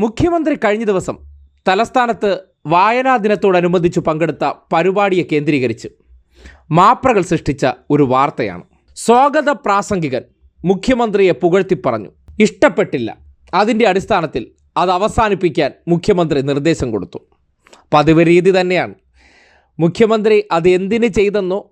മുഖ്യമന്ത്രി കഴിഞ്ഞ ദിവസം തലസ്ഥാനത്ത് വായനാ ദിനത്തോടനുബന്ധിച്ച് പങ്കെടുത്ത പരിപാടിയെ കേന്ദ്രീകരിച്ച് മാപ്രകൾ സൃഷ്ടിച്ച ഒരു വാർത്തയാണ്. സ്വാഗത പ്രാസംഗികൻ മുഖ്യമന്ത്രിയെ പുകഴ്ത്തി പറഞ്ഞു ഇഷ്ടപ്പെട്ടില്ല. അതിന്റെ അടിസ്ഥാനത്തിൽ അത് അവസാനിപ്പിക്കാൻ മുഖ്യമന്ത്രി നിർദ്ദേശം കൊടുത്തു. പതിവ് രീതി തന്നെയാണ്. മുഖ്യമന്ത്രി അത് എന്തിന് ചെയ്തെന്നോ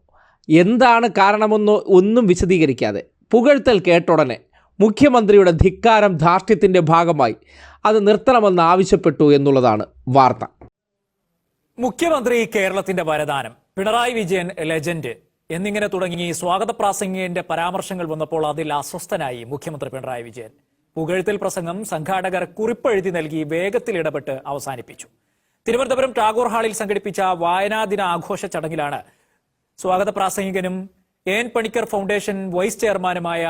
എന്താണ് കാരണമെന്നോ ഒന്നും വിശദീകരിക്കാതെ പുകഴ്ത്തൽ കേട്ടുടനെ മുഖ്യമന്ത്രിയുടെ ധിക്കാരം ധാർഷ്ട്യത്തിന്റെ ഭാഗമായി അത് നിർത്തണമെന്ന് ആവശ്യപ്പെട്ടു എന്നുള്ളതാണ് വാർത്ത. മുഖ്യമന്ത്രി കേരളത്തിന്റെ വരദാനം പിണറായി വിജയൻ ലെജൻഡ് എന്നിങ്ങനെ തുടങ്ങി സ്വാഗത പ്രാസംഗികന്റെ പരാമർശങ്ങൾ വന്നപ്പോൾ അതിൽ അസ്വസ്ഥനായി മുഖ്യമന്ത്രി പിണറായി വിജയൻ. പുകഴ്ത്തൽ പ്രസംഗം സംഘാടകർ കുറിപ്പെഴുതി നൽകി വേഗത്തിൽ ഇടപെട്ട് അവസാനിപ്പിച്ചു. തിരുവനന്തപുരം ടാഗോർ ഹാളിൽ സംഘടിപ്പിച്ച വായനാ ദിന ആഘോഷ ചടങ്ങിലാണ് സ്വാഗത പ്രാസംഗികനും എൻ പണിക്കർ ഫൗണ്ടേഷൻ വൈസ് ചെയർമാനുമായ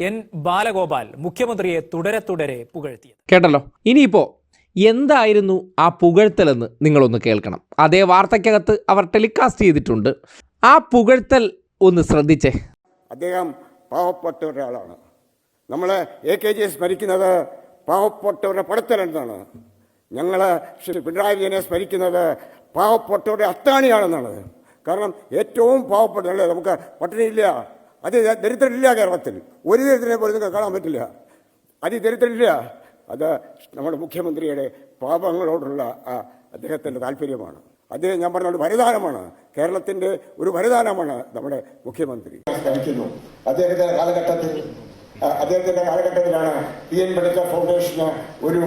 എൻ ബാലഗോപാൽ മുഖ്യമന്ത്രിയെ തുടരെ തുടരെ പുകഴ്ത്തിയത്. കേട്ടല്ലോ. ഇനിയിപ്പോ എന്തായിരുന്നു ആ പുകഴ്ത്തലെന്ന് നിങ്ങളൊന്ന് കേൾക്കണം. അതേ വാർത്തയ്ക്കകത്ത് അവർ ടെലികാസ്റ്റ് ചെയ്തിട്ടുണ്ട്. ആ പുകഴ്ത്തൽ ഒന്ന് ശ്രദ്ധിച്ചേ. അദ്ദേഹം പാവപ്പെട്ട ഒരാളാണ് നമ്മളെ എ കെ ജി സ്മരിക്കുന്നത് പാവപ്പെട്ടവരുടെ പടത്തലെന്നാണ് ഞങ്ങൾ ശ്രീ പിണറായി വിജയനെ സ്മരിക്കുന്നത് പാവപ്പെട്ടവരുടെ അത്താണിയാണെന്നാണ്. കാരണം ഏറ്റവും പാവപ്പെട്ട നമുക്ക് പട്ടിണിയില്ല. അത് ദരിദ്രരില്ല കേരളത്തിൽ. ഒരു ദരിദ്രനെ പോലും നിങ്ങൾക്ക് കാണാൻ പറ്റില്ല. അതിദരിദ്രരില്ല അത് നമ്മുടെ മുഖ്യമന്ത്രിയുടെ പാപങ്ങളോടുള്ള ആ അദ്ദേഹത്തിന്റെ താല്പര്യമാണ്. അത് ഞാൻ പറഞ്ഞ ഒരു വരദാനമാണ്. കേരളത്തിന്റെ ഒരു വരദാനമാണ് നമ്മുടെ മുഖ്യമന്ത്രി. സ്മരിക്കുന്നു അദ്ദേഹത്തിന്റെ കാലഘട്ടത്തിൽ അദ്ദേഹത്തിന്റെ അദ്ദേഹത്തിന്റെ കാലഘട്ടത്തിലാണ് പി എൻ പഠിക്ക ഫൗണ്ടേഷന് ഒരു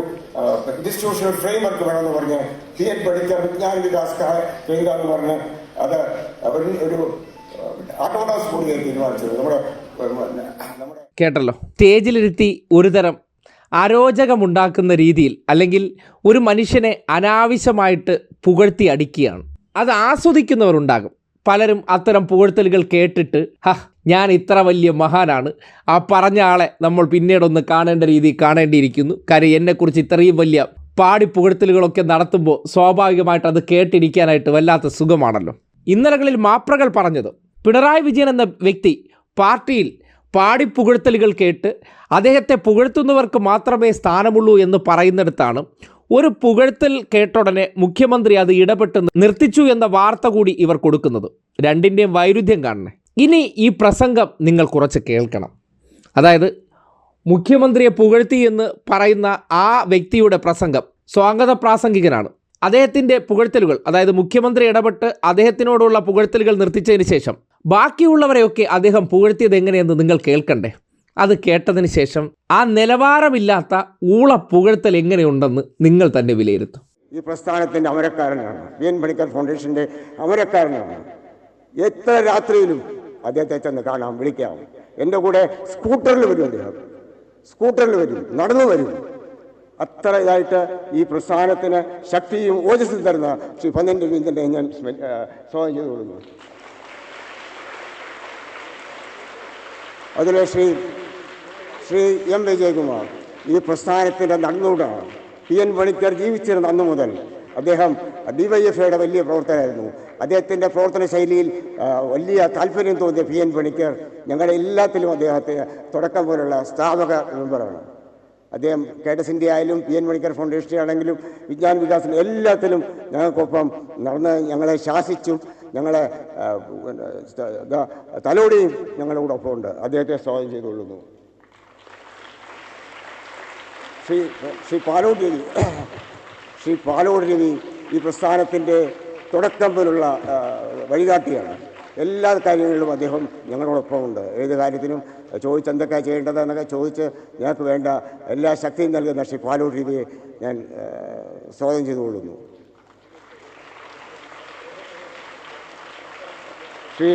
ഇൻസ്റ്റിറ്റ്യൂഷണൽ ഫ്രെയിംവർക്ക് വേണമെന്ന് പറഞ്ഞ് പി എൻ പഠിക്ക വിജ്ഞാന വികാസ് കേന്ദ്ര എന്ന് പറഞ്ഞ് അത് ഒരു കേട്ടല്ലോ. സ്റ്റേജിലിരുത്തി ഒരുതരം അരോചകമുണ്ടാക്കുന്ന രീതിയിൽ അല്ലെങ്കിൽ ഒരു മനുഷ്യനെ അനാവശ്യമായിട്ട് പുകഴ്ത്തി അടിക്കുകയാണ്. അത് ആസ്വദിക്കുന്നവരുണ്ടാകും. പലരും അത്തരം പുകഴ്ത്തലുകൾ കേട്ടിട്ട് ഹ ഞാൻ ഇത്ര വലിയ മഹാനാണ്. ആ പറഞ്ഞ ആളെ നമ്മൾ പിന്നീടൊന്ന് കാണേണ്ട രീതി കാണേണ്ടിയിരിക്കുന്നു. കാര്യം എന്നെക്കുറിച്ച് ഇത്രയും വലിയ പാടി പുകഴ്ത്തലുകളൊക്കെ നടത്തുമ്പോൾ സ്വാഭാവികമായിട്ട് അത് കേട്ടിരിക്കാനായിട്ട് വല്ലാത്ത സുഖമാണല്ലോ. ഇന്നലകളിൽ മാപ്രകൾ പറഞ്ഞത് പിണറായി വിജയൻ എന്ന വ്യക്തി പാർട്ടിയിൽ പാടി പുകഴ്ത്തലുകൾ കേട്ട് അദ്ദേഹത്തെ പുകഴ്ത്തുന്നവർക്ക് മാത്രമേ സ്ഥാനമുള്ളൂ എന്ന് പറയുന്നിടത്താണ് ഒരു പുകഴ്ത്തൽ കേട്ടുടനെ മുഖ്യമന്ത്രി അത് ഇടപെട്ട് നിർത്തിച്ചു എന്ന വാർത്ത കൂടി ഇവർ കൊടുക്കുന്നത്. രണ്ടിന്റെയും വൈരുദ്ധ്യം കാണണേ. ഇനി ഈ പ്രസംഗം നിങ്ങൾ കുറച്ച് കേൾക്കണം. അതായത് മുഖ്യമന്ത്രിയെ പുകഴ്ത്തി എന്ന് പറയുന്ന ആ വ്യക്തിയുടെ പ്രസംഗം സ്വാഗത പ്രാസംഗികനാണ്. അദ്ദേഹത്തിന്റെ പുകഴ്ത്തലുകൾ അതായത് മുഖ്യമന്ത്രി ഇടപെട്ട് അദ്ദേഹത്തിനോടുള്ള പുകഴ്ത്തലുകൾ നിർത്തിച്ചതിന് ശേഷം ബാക്കിയുള്ളവരെയൊക്കെ അദ്ദേഹം പുകഴ്ത്തിയത് എങ്ങനെയെന്ന് നിങ്ങൾ കേൾക്കണ്ടേ? അത് കേട്ടതിന് ശേഷം ആ നിലവാരമില്ലാത്ത ഊള പുകഴ്ത്തൽ എങ്ങനെയുണ്ടെന്ന് നിങ്ങൾ തന്നെ വിലയിരുത്തും. ഈ പ്രസ്ഥാനത്തിന്റെ അമരക്കാരനാണ്. വി എൻ പണിക്കർ ഫൗണ്ടേഷന്റെ അമരക്കാരനാണ്. എത്ര രാത്രിയിലും അദ്ദേഹത്തെ ചെന്ന് കാണാം വിളിക്കാം. എന്റെ കൂടെ സ്കൂട്ടറിൽ വരും അദ്ദേഹം. സ്കൂട്ടറിൽ വരും നടന്നു വരും. അത്ര ഇതായിട്ട് ഈ പ്രസ്ഥാനത്തിന് ശക്തിയും ഓജസ്സും തരുന്ന ശ്രീ പന്നൻ രവീന്ദ്രനെ ഞാൻ സ്വാഗതം ചെയ്തു കൊള്ളുന്നു അതിൽ ശ്രീ ശ്രീ എം വിജയകുമാർ ഈ പ്രസ്ഥാനത്തിന്റെ നടുനൂടാണ് പി എൻ പണിക്കർ ജീവിച്ചിരുന്ന അന്നു മുതൽ അദ്ദേഹം ഡി വൈ എഫ് ഐയുടെ വലിയ പ്രവർത്തനമായിരുന്നു അദ്ദേഹത്തിന്റെ പ്രവർത്തന ശൈലിയിൽ വലിയ താല്പര്യം തോന്നിയ പി എൻ പണിക്കർ ഞങ്ങളുടെ എല്ലാത്തിലും അദ്ദേഹത്തെ തുടക്കം പോലുള്ള സ്ഥാപക മെമ്പറാണ്. അദ്ദേഹം കേട്ടസ് ഇന്ത്യ ആയാലും പി എൻ മണിക്കർ ഫൗണ്ടേഷൻ ആണെങ്കിലും വിജ്ഞാന വികാസം എല്ലാത്തിലും ഞങ്ങൾക്കൊപ്പം നടന്ന് ഞങ്ങളെ ശാസിച്ചും. ഞങ്ങളെ തലോടിയും ഞങ്ങളുടെ കൂടെ ഒപ്പമുണ്ട് അദ്ദേഹത്തെ സ്വാഗതം ചെയ്തുകൊള്ളുന്നു. ശ്രീ ശ്രീ പാലോട് രവി ശ്രീ പാലോട് രവി ഈ പ്രസ്ഥാനത്തിന്റെ തുടക്കം മുതലുള്ള വഴികാട്ടിയാണ്. എല്ലാ കാര്യങ്ങളിലും അദ്ദേഹം ഞങ്ങളോടൊപ്പം ഉണ്ട് ഏത് കാര്യത്തിനും ചോദിച്ച് എന്തൊക്കെയാണ് ചെയ്യേണ്ടത് എന്നൊക്കെ ചോദിച്ച് ഞങ്ങൾക്ക് വേണ്ട എല്ലാ ശക്തിയും നൽകുന്ന ശ്രീ പാലോട് രവിയെ ഞാൻ സ്വാഗതം ചെയ്തുകൊള്ളുന്നു. ശ്രീ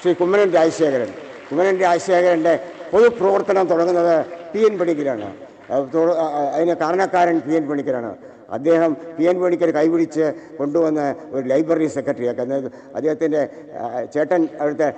ശ്രീ കുമ്മനൻ രാജശേഖരൻ. കുമ്മനൻ രാജശേഖരന്റെ പൊതുപ്രവർത്തനം തുടങ്ങുന്നത് പി എൻ പണിക്കരാണ്. അതിന് കാരണക്കാരൻ പി എൻ പണിക്കരാണ്. അദ്ദേഹം പി എൻ പണിക്കർ കൈപിടിച്ച് കൊണ്ടുവന്ന് ഒരു ലൈബ്രറി സെക്രട്ടറിയൊക്കെ അതായത് അദ്ദേഹത്തിന്റെ ചേട്ടൻ അവിടുത്തെ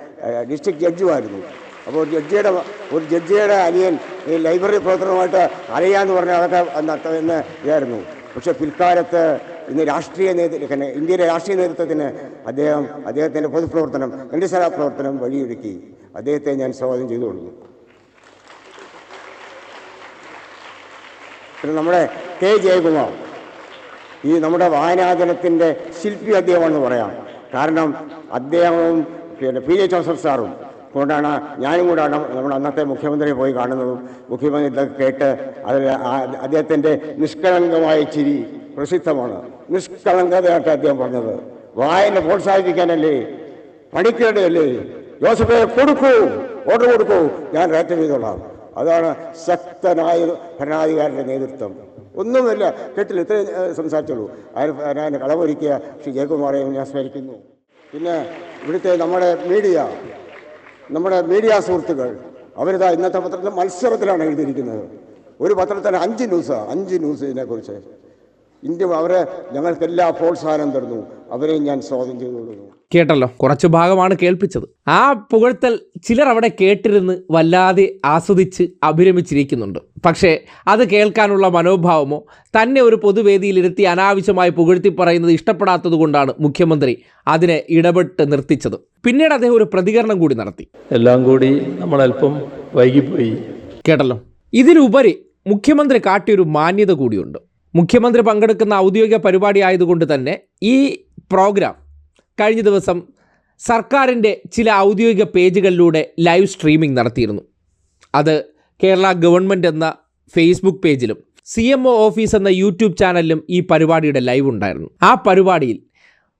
ഡിസ്ട്രിക്ട് ജഡ്ജുമായിരുന്നു. അപ്പോൾ ഒരു ജഡ്ജിയുടെ ഒരു ജഡ്ജിയുടെ അനിയൻ ഈ ലൈബ്രറി പ്രവർത്തനമായിട്ട് അറിയാമെന്ന് പറഞ്ഞാൽ അതൊക്കെ എന്ന് ഇതായിരുന്നു. പക്ഷേ പിൽക്കാലത്ത് ഇന്ന് രാഷ്ട്രീയ നേതൃത്വത്തിന് ഇന്ത്യയിലെ രാഷ്ട്രീയ നേതൃത്വത്തിന് അദ്ദേഹം അദ്ദേഹത്തിന്റെ പൊതുപ്രവർത്തനം രണ്ടുസല പ്രവർത്തനം വഴിയൊരുക്കി. അദ്ദേഹത്തെ ഞാൻ സ്വാഗതം ചെയ്തു കൊടുക്കും പിന്നെ നമ്മുടെ കെ. ജയകുമാർ. ഈ നമ്മുടെ വായനാദിനത്തിന്റെ ശില്പി അദ്ദേഹമാണെന്ന് പറയാം. കാരണം അദ്ദേഹവും പിന്നെ പി. ജെ. ജോസഫ് സാറും കൊണ്ടാണ് ഞാനും കൂടാണ് നമ്മുടെ അന്നത്തെ മുഖ്യമന്ത്രിയെ പോയി കാണുന്നതും മുഖ്യമന്ത്രി കേട്ട് അതിൽ അദ്ദേഹത്തിന്റെ നിഷ്കളങ്കമായ ചിരി പ്രസിദ്ധമാണ്. നിഷ്കളങ്കതയായിട്ട് അദ്ദേഹം പറഞ്ഞത്. വായന പ്രോത്സാഹിപ്പിക്കാനല്ലേ? പണിക്കേണ്ടതല്ലേ ജോസഫെ കൊടുക്കൂ ഓർഡർ കൊടുക്കൂ. ഞാൻ റേറ്റ് ചെയ്തോളാം. അതാണ് ശക്തനായ ഭരണാധികാരിയുടെ നേതൃത്വം. ഒന്നുമില്ല കേട്ടില്ല ഇത്രേ സംസാരിച്ചുള്ളൂ. ഞാൻ കളവൊരുക്കിയ ശ്രീ ജയകുമാറെയും ഞാൻ സ്മരിക്കുന്നു. പിന്നെ ഇവിടുത്തെ നമ്മുടെ മീഡിയ നമ്മുടെ മീഡിയ സുഹൃത്തുക്കൾ അവരിതാ ഇന്നത്തെ പത്രത്തിൽ മത്സരത്തിലാണ് എഴുതിയിരിക്കുന്നത്. ഒരു പത്രത്തിന് അഞ്ച് ന്യൂസാണ് അഞ്ച് ന്യൂസ് ഇതിനെക്കുറിച്ച്. ഇന്ത്യ അവരെ ഞങ്ങൾക്കെല്ലാ പ്രോത്സാഹനം തരുന്നു. അവരെ ഞാൻ സ്വാഗതം ചെയ്തുകൊള്ളുന്നു. കേട്ടല്ലോ കുറച്ച് ഭാഗമാണ് കേൾപ്പിച്ചത്. ആ പുകഴ്ത്തൽ ചിലർ അവിടെ കേട്ടിരുന്ന് വല്ലാതെ ആസ്വദിച്ച് അഭിരമിച്ചിരിക്കുന്നുണ്ട്. പക്ഷേ അത് കേൾക്കാനുള്ള മനോഭാവമോ തന്നെ ഒരു പൊതുവേദിയിലിരുത്തി അനാവശ്യമായി പുകഴ്ത്തി പറയുന്നത് ഇഷ്ടപ്പെടാത്തത് കൊണ്ടാണ് മുഖ്യമന്ത്രി അതിനെ ഇടപെട്ട് നിർത്തിച്ചത്. പിന്നീട് അദ്ദേഹം ഒരു പ്രതികരണം കൂടി നടത്തി. എല്ലാം കൂടി നമ്മൾ നമ്മളല്പം വൈകിപ്പോയി. കേട്ടല്ലോ. ഇതിനുപരി മുഖ്യമന്ത്രി കാട്ടിയൊരു മാന്യത കൂടിയുണ്ട്. മുഖ്യമന്ത്രി പങ്കെടുക്കുന്ന ഔദ്യോഗിക പരിപാടി ആയതുകൊണ്ട് തന്നെ ഈ പ്രോഗ്രാം കഴിഞ്ഞ ദിവസം സർക്കാരിന്റെ ചില ഔദ്യോഗിക പേജുകളിലൂടെ ലൈവ് സ്ട്രീമിംഗ് നടത്തിയിരുന്നു. അത് കേരള ഗവൺമെന്റ് എന്ന ഫേസ്ബുക്ക് പേജിലും സി എം ഒ ഓഫീസ് എന്ന യൂട്യൂബ് ചാനലിലും ഈ പരിപാടിയുടെ ലൈവ് ഉണ്ടായിരുന്നു. ആ പരിപാടിയിൽ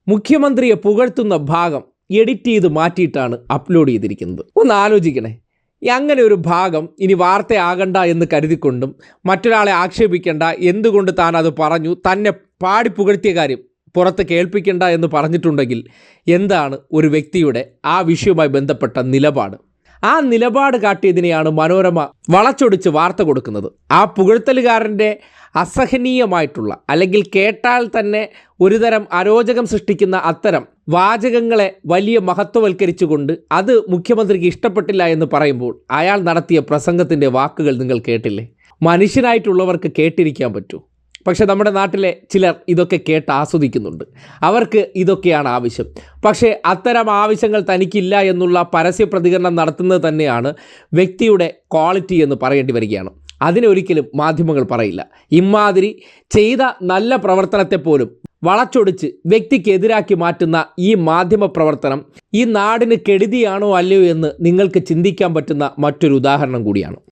മുഖ്യമന്ത്രിയെ പുകഴ്ത്തുന്ന ഭാഗം എഡിറ്റ് ചെയ്ത് മാറ്റിയിട്ടാണ് അപ്ലോഡ് ചെയ്തിരിക്കുന്നത്. ഒന്ന് ആലോചിക്കണേ. അങ്ങനെ ഒരു ഭാഗം ഇനി വാർത്തയാകണ്ട എന്ന് കരുതിക്കൊണ്ടും മറ്റൊരാളെ ആക്ഷേപിക്കേണ്ട. എന്തുകൊണ്ട് താൻ അത് പറഞ്ഞു? തന്നെ പാടി പുകഴ്ത്തിയ കാര്യം പുറത്ത് കേൾപ്പിക്കേണ്ട എന്ന് പറഞ്ഞിട്ടുണ്ടെങ്കിൽ എന്താണ് ഒരു വ്യക്തിയുടെ ആ വിഷയവുമായി ബന്ധപ്പെട്ട നിലപാട്? ആ നിലപാട് കാട്ടിയതിനെയാണ് മനോരമ വളച്ചൊടിച്ച് വാർത്ത കൊടുക്കുന്നത്. ആ പുകഴ്ത്തലുകാരന്റെ അസഹനീയമായിട്ടുള്ള അല്ലെങ്കിൽ കേട്ടാൽ തന്നെ ഒരുതരം അരോചകം സൃഷ്ടിക്കുന്ന അത്തരം വാചകങ്ങളെ വലിയ മഹത്വവൽക്കരിച്ചുകൊണ്ട് അത് മുഖ്യമന്ത്രിക്ക് ഇഷ്ടപ്പെട്ടില്ല എന്ന് പറയുമ്പോൾ അയാൾ നടത്തിയ പ്രസംഗത്തിന്റെ വാക്കുകൾ നിങ്ങൾ കേട്ടില്ലേ? മനുഷ്യനായിട്ടുള്ളവർക്ക് കേട്ടിരിക്കാൻ പറ്റൂ. പക്ഷേ നമ്മുടെ നാട്ടിലെ ചിലർ ഇതൊക്കെ കേട്ട് ആസ്വദിക്കുന്നുണ്ട്. അവർക്ക് ഇതൊക്കെയാണ് ആവശ്യം. പക്ഷേ അത്തരം ആവശ്യങ്ങൾ തനിക്കില്ല എന്നുള്ള പരസ്യ പ്രതികരണം നടത്തുന്നത് തന്നെയാണ് വ്യക്തിയുടെ ക്വാളിറ്റി എന്ന് പറയേണ്ടി വരികയാണ്. അതിനൊരിക്കലും മാധ്യമങ്ങൾ പറയില്ല. ഇമാതിരി ചെയ്ത നല്ല പ്രവർത്തനത്തെ പോലും വളച്ചൊടിച്ച് വ്യക്തിക്കെതിരാക്കി മാറ്റുന്ന ഈ മാധ്യമ പ്രവർത്തനം ഈ നാടിന് കെടുതിയാണോ അല്ലയോ എന്ന് നിങ്ങൾക്ക് ചിന്തിക്കാൻ പറ്റുന്ന മറ്റൊരു ഉദാഹരണം കൂടിയാണ്.